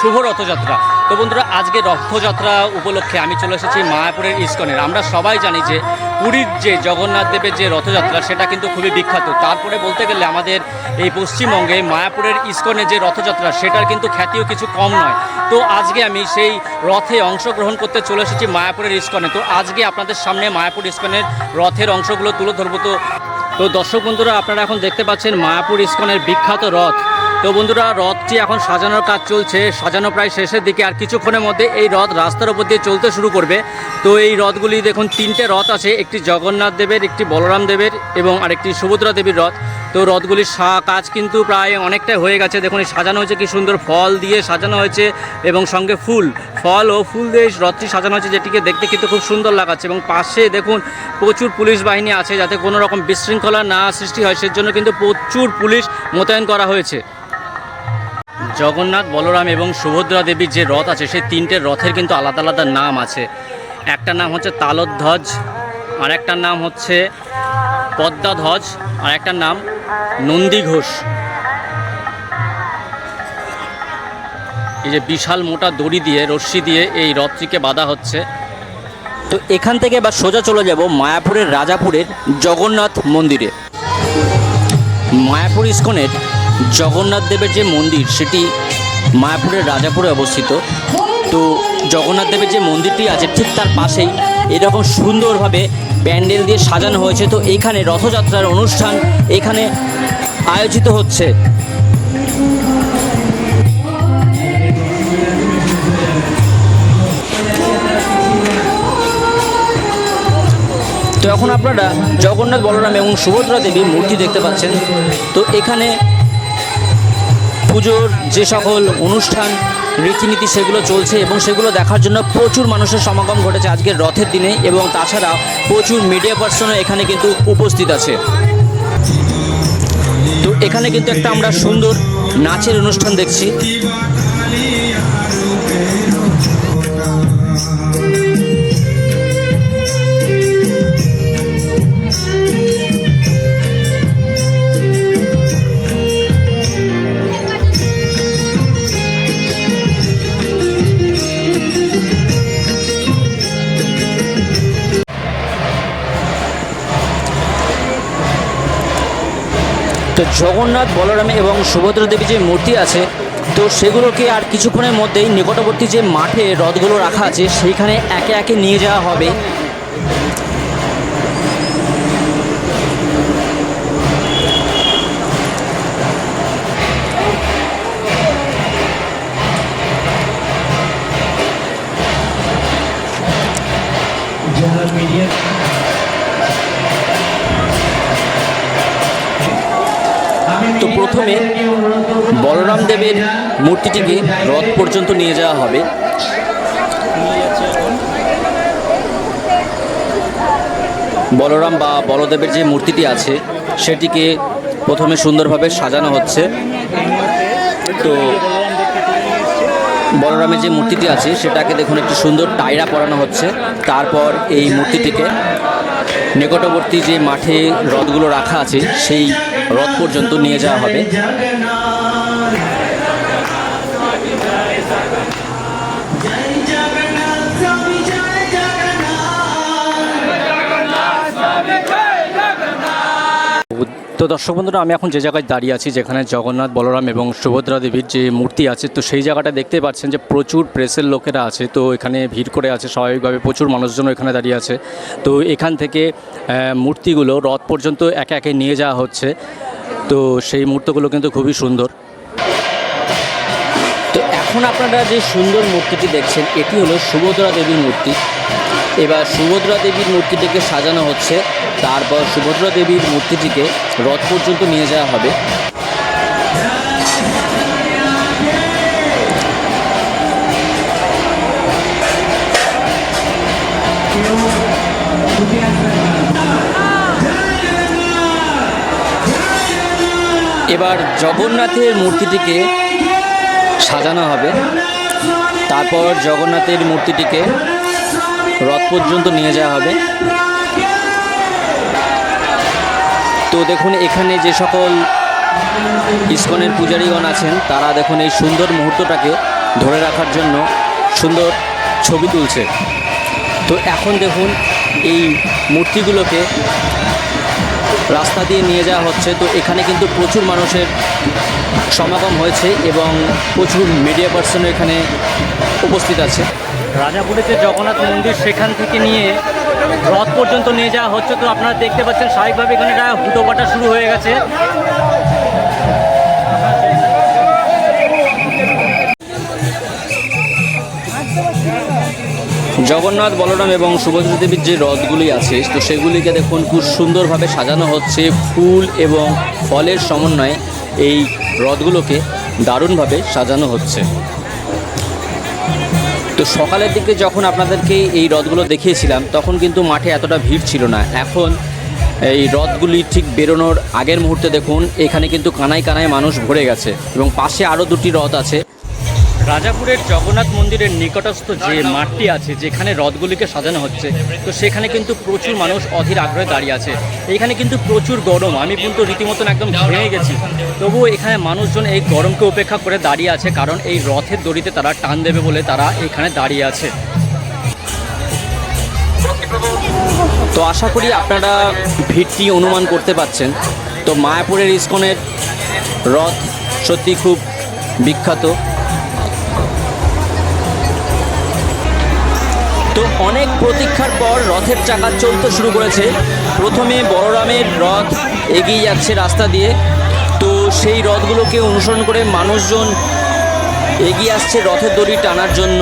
শুভ রথযাত্রা। তো বন্ধুরা, আজকে রথযাত্রা উপলক্ষে আমি চলে এসেছি মায়াপুরের ইস্কনের। আমরা সবাই জানি যে পুরীর যে জগন্নাথ দেবের যে রথযাত্রা, সেটা কিন্তু খুবই বিখ্যাত। তারপরে বলতে গেলে আমাদের এই পশ্চিমবঙ্গে মায়াপুরের ইস্কনের যে রথযাত্রা, সেটার কিন্তু খ্যাতিও কিছু কম নয়। তো আজকে আমি সেই রথে অংশগ্রহণ করতে চলে এসেছি মায়াপুরের ইস্কনে। তো আজকে আপনাদের সামনে মায়াপুর ইস্কনের রথের অংশগুলো তুলে ধরবো। তো তো দর্শক বন্ধুরা, আপনারা এখন দেখতে পাচ্ছেন মায়াপুর ইস্কনের বিখ্যাত রথ। তো বন্ধুরা, রথটি এখন সাজানোর কাজ চলছে। সাজানো প্রায় শেষের দিকে, আর কিছুক্ষণের মধ্যে এই রথ রাস্তার উপর দিয়ে চলতে শুরু করবে। তো এই রথগুলি দেখুন, তিনটে রথ আছে। একটি জগন্নাথ দেবের, একটি বলরাম দেবের এবং আরেকটি সুভদ্রা দেবীর রথ। তো রথগুলির কাজ কিন্তু প্রায় অনেকটাই হয়ে গেছে। দেখুন সাজানো হয়েছে কি সুন্দর ফল দিয়ে সাজানো হয়েছে এবং সঙ্গে ফুল। ফল ও ফুল দিয়ে রথটি সাজানো হয়েছে, যেটিকে দেখতে কিন্তু খুব সুন্দর লাগাচ্ছে। এবং পাশে দেখুন, প্রচুর পুলিশ বাহিনী আছে, যাতে কোনো রকম বিশৃঙ্খলা না সৃষ্টি হয়। সেজন্য কিন্তু প্রচুর পুলিশ মোতায়েন করা হয়েছে। জগন্নাথ, বলরাম এবং সুভদ্রা দেবীর যে রথ আছে, সেই তিনটে রথের কিন্তু আলাদা আলাদা নাম আছে। একটা নাম হচ্ছে তালধ্বজ আর একটার নাম হচ্ছে পদ্মাধ্বজ আর একটার নাম নন্দী ঘোষ এই যে বিশাল মোটা দড়ি দিয়ে, রশ্মি দিয়ে এই রথটিকে বাঁধা হচ্ছে। তো এখান থেকে বা সোজা চলে যাব মায়াপুরের, রাজাপুরের জগন্নাথ মন্দিরে। মায়াপুর ইস্কনের জগন্নাথ দেবের যে মন্দির, সেটি মায়াপুরের রাজাপুরে অবস্থিত। তো জগন্নাথ দেবের যে মন্দিরটি আছে, ঠিক তার পাশেই এরকম সুন্দরভাবে প্যান্ডেল দিয়ে সাজানো হয়েছে। তো এখানে রথযাত্রার অনুষ্ঠান এখানে আয়োজিত হচ্ছে। তো এখন আপনারা জগন্নাথ বলরাম এবং সুভদ্রা দেবীর মূর্তি দেখতে পাচ্ছেন। তো এখানে পুজোর যে সকল অনুষ্ঠান, রীতিনীতি সেগুলো চলছে এবং সেগুলো দেখার জন্য প্রচুর মানুষের সমাগম ঘটেছে আজকের রথের দিনে এবং তাছাড়া প্রচুর মিডিয়া পার্সনও এখানে কিন্তু উপস্থিত আছে। তো এখানে কিন্তু একটা আমরা সুন্দর নাচের অনুষ্ঠান দেখছি। তো জগন্নাথ, বলরাম এবং সুভদ্রা দেবী যে মূর্তি আছে, তো সেগুলোকে আর কিছুক্ষণের মধ্যেই নিকটবর্তী যে মাঠে রথগুলো রাখা আছে, সেইখানে একে একে নিয়ে যাওয়া হবে। তো প্রথমে বলরাম দেবের মূর্তিটিকে রথ পর্যন্ত নিয়ে যাওয়া হবে। বলরাম বা বলদেবের যে মূর্তিটি আছে, সেটিকে প্রথমে সুন্দরভাবে সাজানো হচ্ছে। তো বলরামের যে মূর্তিটি আছে, সেটাকে দেখুন, একটি সুন্দর টায়রা পরানো হচ্ছে। তারপর এই মূর্তিটিকে নিকটবর্তী যে মাঠে রথগুলো রাখা আছে সেই রথ পর্যন্ত নিয়ে যাওয়া হবে। তো দর্শক বন্ধুরা, আমি এখন যে জায়গায় দাঁড়িয়ে আছি, যেখানে জগন্নাথ, বলরাম এবং সুভদ্রা দেবীর যে মূর্তি আছে, তো সেই জায়গাটা দেখতে পাচ্ছেন যে প্রচুর প্রেসের লোকেরা আছে। তো এখানে ভিড় করে আছে, স্বাভাবিকভাবে প্রচুর মানুষজন এখানে দাঁড়িয়ে আছে। তো এখান থেকে মূর্তিগুলো রথ পর্যন্ত একে একে নিয়ে যাওয়া হচ্ছে। তো সেই মুহূর্তগুলো কিন্তু খুবই সুন্দর। তো এখন আপনারা যে সুন্দর মূর্তিটি দেখছেন, এটি হলো সুভদ্রা দেবীর মূর্তি। এবার সুভদ্রা দেবীর মূর্তিটিকে সাজানো হচ্ছে। তারপর সুভদ্রা দেবীর মূর্তিটিকে রথ পর্যন্ত নিয়ে যাওয়া হবে। এবার জগন্নাথের মূর্তিটিকে সাজানো হবে। তারপর জগন্নাথের মূর্তিটিকে রথ পর্যন্ত নিয়ে যাওয়া হবে। তো দেখুন, এখানে যে সকল ইস্কনের পূজারীগণ আছেন, তারা দেখুন এই সুন্দর মুহূর্তটাকে ধরে রাখার জন্য সুন্দর ছবি তুলছে। তো এখন দেখুন, এই মূর্তিগুলোকে রাস্তা দিয়ে নিয়ে যাওয়া হচ্ছে। তো এখানে কিন্তু প্রচুর মানুষের সমাগম হয়েছে এবং প্রচুর মিডিয়া পার্সনও এখানে উপস্থিত আছে। রাজাপুরে যে জগন্নাথ মন্দির সেখান থেকে নিয়ে রথ পর্যন্ত নিয়ে যাওয়া হচ্ছে। তো আপনারা দেখতে পাচ্ছেন, স্বাভাবিকভাবে এখানে একটা হুটোপাটা শুরু হয়ে গেছে। জগন্নাথ, বলরাম এবং সুভদ্রা দেবীর যে রথগুলি আছে, তো সেগুলিকে দেখুন খুব সুন্দরভাবে সাজানো হচ্ছে। ফুল এবং ফলের সমন্বয়ে এই রথগুলোকে দারুণভাবে সাজানো হচ্ছে। তো সকালের দিকে যখন আপনাদেরকে এই রথগুলো দেখিয়েছিলাম, তখন কিন্তু মাঠে এতটা ভিড় ছিল না। এখন এই রথগুলি ঠিক বেরোনোর আগের মুহূর্তে দেখুন, এখানে কিন্তু কানায় কানায় মানুষ ভরে গেছে এবং পাশে আরও দুটি রথ আছে। রাজাপুরের জগন্নাথ মন্দিরের নিকটস্থ যে মাঠটি আছে, যেখানে রথগুলিকে সাজানো হচ্ছে, তো সেখানে কিন্তু প্রচুর মানুষ অধীর আগ্রহে দাঁড়িয়ে আছে। এখানে কিন্তু প্রচুর গরম। আমি কিন্তু রীতিমতন একদম ঘেমে গেছি। তবুও এখানে মানুষজন এই গরমকে উপেক্ষা করে দাঁড়িয়ে আছে, কারণ এই রথের দড়িতে তারা টান দেবে বলে তারা এখানে দাঁড়িয়ে আছে। তো আশা করি আপনারা ভিড়টি অনুমান করতে পাচ্ছেন তো মায়াপুরের ইস্কনের রথ সত্যি খুব বিখ্যাত। তো অনেক প্রতীক্ষার পর রথের চাকা চলতে শুরু করেছে। প্রথমে বড়রামের রথ এগিয়ে যাচ্ছে রাস্তা দিয়ে। তো সেই রথগুলোকে অনুসরণ করে মানুষজন এগিয়ে আসছে রথের দড়ি টানার জন্য।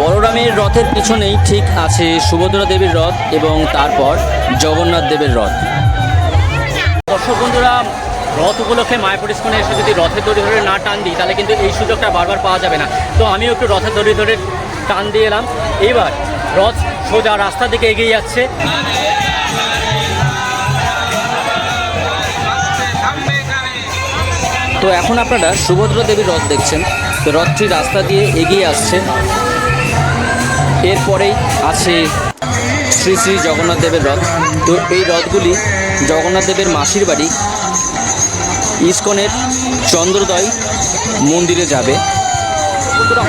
বলরামের রথের পিছনেই ঠিক আছে সুভদ্রা দেবীর রথ এবং তারপর জগন্নাথ দেবের রথ। দর্শক বন্ধুরা রথ উপলক্ষে মায়াপুর ইস্কনে এসে যদি রথের দড়ি ধরে না টান দিই, তাহলে কিন্তু এই সুযোগটা বারবার পাওয়া যাবে না। তো আমিও একটু রথের দড়ি ধরে টান দিয়ে এলাম। এইবার রথ সোজা রাস্তা দিকে এগিয়ে যাচ্ছে। তো এখন আপনারা সুভদ্রা দেবীর রথ দেখছেন। তো রথটি রাস্তা দিয়ে এগিয়ে আসছে। এরপরেই আছে শ্রী শ্রী জগন্নাথ দেবের রথ। তো এই রথগুলি জগন্নাথ দেবের মাসির বাড়ি। ইস্কনের চন্দ্রোদয় মন্দিরে যাবে।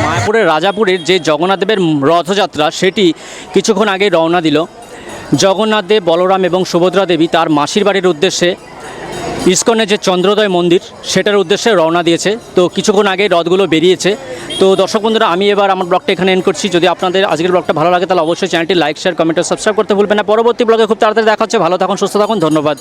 মায়াপুরের রাজাপুরের যে জগন্নাথ দেবের রথযাত্রা, সেটি কিছুক্ষণ আগে রওনা দিল। জগন্নাথ দেব, বলরাম এবং সুভদ্রা দেবী তার মাসির বাড়ির উদ্দেশ্যে ইস্কনের যে চন্দ্রোদয় মন্দির, সেটার উদ্দেশ্যে রওনা দিয়েছে। তো কিছুক্ষণ আগে রথগুলো বেরিয়েছে। তো দর্শক বন্ধুরা, আমি এবার আমার ব্লগটা এখানে এন্ড করছি। যদি আপনাদের আজকের ব্লগটা ভালো লাগে, তাহলে অবশ্যই চ্যানেলটি লাইক শেয়ার কমেন্ট সাবস্ক্রাইব করতে ভুলবেন না। পরবর্তী ব্লগে খুব তাড়াতাড়ি দেখা হচ্ছে। ভালো থাকুন, সুস্থ থাকুন। ধন্যবাদ।